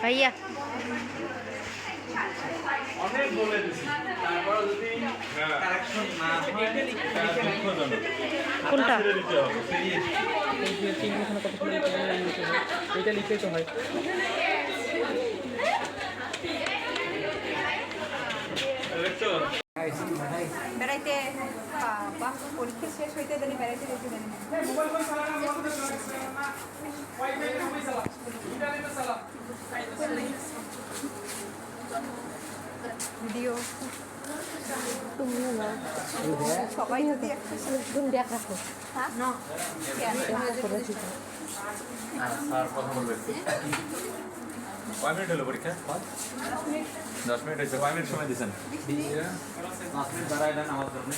ভাইয়া। অনেক বলে দিছি তারপর যদি কারেকশন না হয়। কোনটা? এটা লিখে তো হয়। বেড়াইতে পরীক্ষা শেষ হইতে জানি বেড়াইতে যেতে জানি ভিডিও সবাই যদি একটা তুমি দেখ রাখো হ্যাঁ? না কয় মিনিট হলো পরীক্ষা? দশ মিনিট হয়েছে কয় মিনিট সময় দিয়েছেন? পাঁচ মিনিট দাঁড়ায় আমার জন্য।